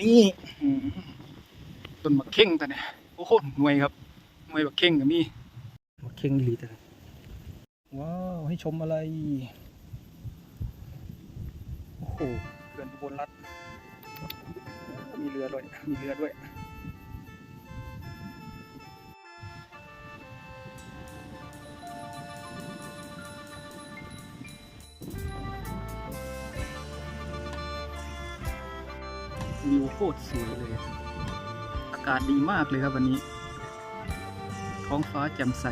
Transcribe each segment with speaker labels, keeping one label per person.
Speaker 1: นี่อืมต้นมะเข่งแต่เนี่ยโอ้โหหน่วยครับหน่วยมะเข่งก็มีมะเข่งอีหลีแต่เนี่ยว้าวให้ชมอะไรโอ้โหเขื่อนอุบลรัฐมีเรือด้วยมีเรือด้วย วิวโคตรสวยเลย อากาศดีมากเลยครับวันนี้ ท้องฟ้าแจ่มใส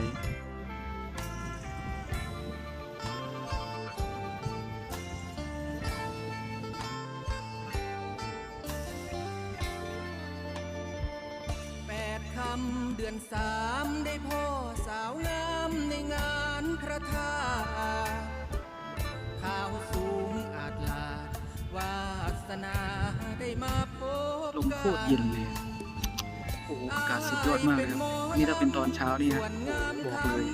Speaker 2: แปดคำเดือนสามได้พ่อสาวงามในงานพระธาตุข้าวสูงอาจลาดวาสนาได้มา
Speaker 1: ลมโคตรเย็นเลย โอ้โหอากาศสุดยอดมากเลยครับ นี่ถ้าเป็นตอนเช้านี่นะบอกเลย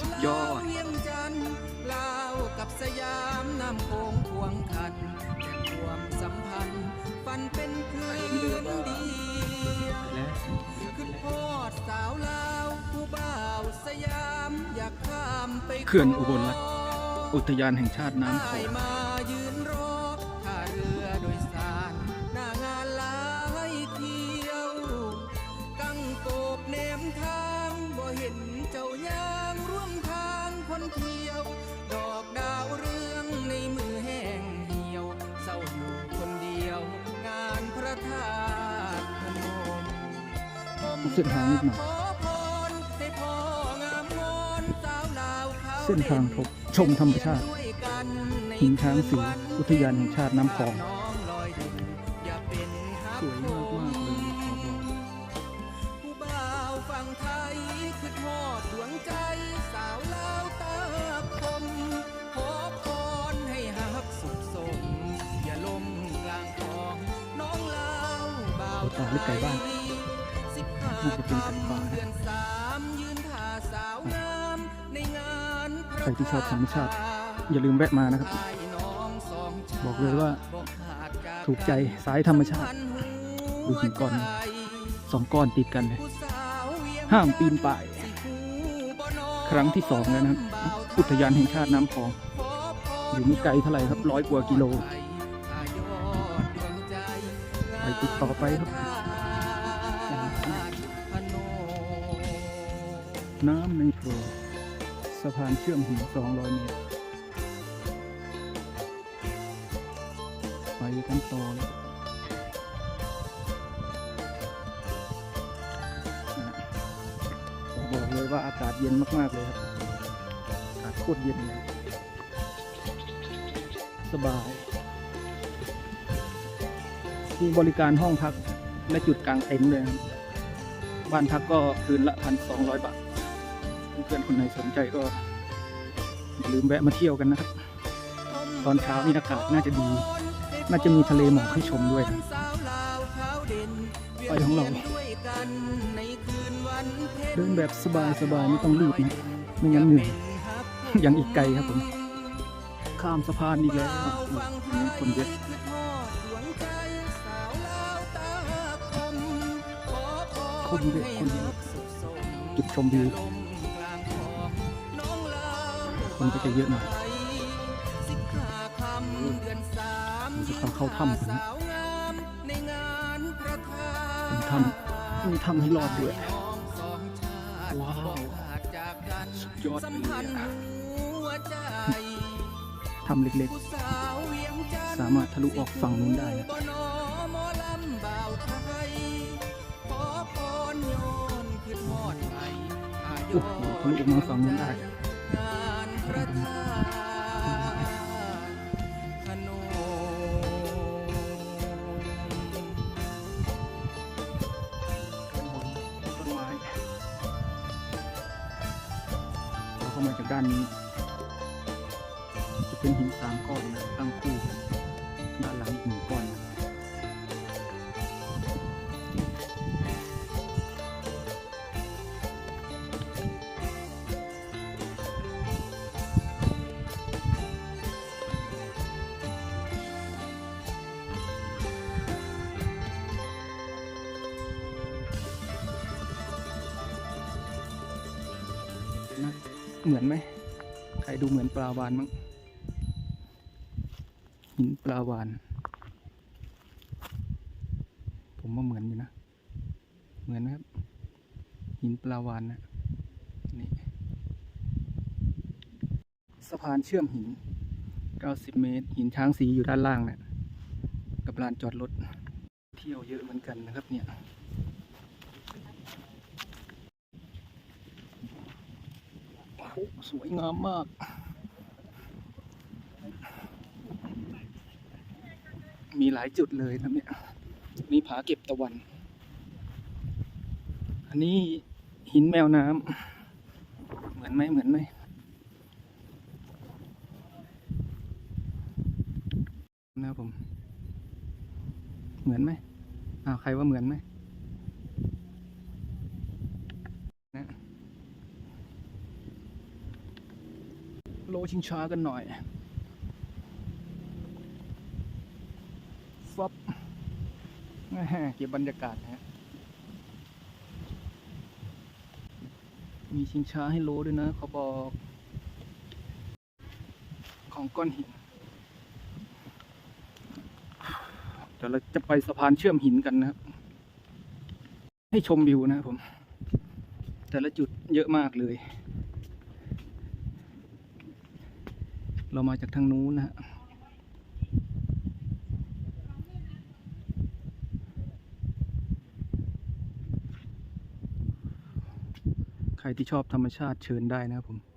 Speaker 1: สุดยอด
Speaker 2: เวียงจันทร์ลาวกับสยามน้ำโขงควงคันแต่ความสัมพันธ์ฝันเป็นคืนเดียวขึ้นพอดสาวลาวผู้บ่าวสยามอยากข้ามไป
Speaker 1: เขื่อนอุบลรัฐอุทยานแห่งชาติน้ำโข
Speaker 2: ได้
Speaker 1: ง
Speaker 2: เส้นทางนิดหน่
Speaker 1: อยเส้นทางพบชมธรรมชาติ หินช้างสีอุทยานแห่งชาติน้ำคลองสวยมากมากๆเลยขอบอก
Speaker 2: ผู้บ่าวฝั่งไทยคือทอดดวงใจสาวลาวตาคมขอพรให้หักสุดสม อย่าลมกลางคลองน้องลาวบ่าว
Speaker 1: ต่อห รือไก่บ้าน
Speaker 2: สิบห้า
Speaker 1: น่าจะเป็นไก่ป่านะ
Speaker 2: เดือนสามยืนท่าสาวงามในงานพระ
Speaker 1: ใครที่ชอบธรรมชาติ อย่าลืมแวะมานะครับ บอกเลยว่า ถูกใจสายธรรมชาติดูหินก้อนนี้สองก้อนติดกันเลยห้ามปีนป่าย ครั้งที่สองแล้วนะครับอุทยานแห่งชาติน้ำคลอง อยู่ไม่ไกลเท่าไหร่ครับร้อยกว่ากิโล ไปติดต่อไปครับ น้ำในโพรสะพานเชื่อมหิน 200 เมตร ไปกันต่อเลยนะบอกเลยว่าอากาศเย็นมาก ๆ เลยครับ อากาศโคตรเย็นเลยสบาย มีบริการห้องพักและจุดกลางเต็นท์เลยครับ บ้านพักก็คืนละพันสองร้อยบาท เพื่อนๆคนไหนสนใจก็อย่าลืมแวะมาเที่ยวกันนะครับ ตอนเช้านี่อากาศน่าจะดี น่าจะมีทะเลหมอกให้ชมด้วยไปของเราเดินแบบสบายๆไม่ต้องรีบนะไม่งั้นเหนื่อยยังอีกไกลครับผมข้ามสะพานอีกแล้วคนเยอะคนเยอะคนเยอะจุดชมวิว คนก็จะเยอะหน่อยจะเข้าเข้าถ้ำกันนะเป็นถ้ำมีถ้ำให้รอดด้วย ว้าว สุดยอดเลยอะถ้ำเล็กๆ สามารถทะลุออกฝั่งนู้นได้นะโอ้โหทะลุออกมาฝั่งนู้นได้ ต้นไม้เราเข้ามาจากด้านนี้ จะเป็นหินสามก้อนนะตั้งคู่ด้านหลังอีกหนึ่งก้อนนะ เหมือนไหมใครดูเหมือนปลาวานมั้งหินปลาวาน ผมว่าเหมือนอยู่นะ เหมือนไหมครับ หินปลาวานนะนี่สะพานเชื่อมหิน 90 เมตร หินช้างสีอยู่ด้านล่างเนะี่ยกับลานจอดรถ เที่ยวเยอะเหมือนกันนะครับเนี่ย โอ้โห สวยงามมาก มีหลายจุดเลยนะเนี่ยนี่ผาเก็บตะวัน อันนี้หินแมวน้ำเหมือนไหมเหมือนไหมนะครับผม เหมือนไหมอ้าวใครว่าเหมือนไหม โลชิงช้ากันหน่อยฟับแหมเก็บบรรยากาศนะฮะมีชิงช้าให้โลด้วยนะ เขาบอก ของก้อนหินเดี๋ยวเราจะไปสะพานเชื่อมหินกันนะครับ ให้ชมวิวนะครับผม แต่ละจุดเยอะมากเลย เรามาจากทางนู้นนะฮะใครที่ชอบธรรมชาติเชิญได้นะครับผม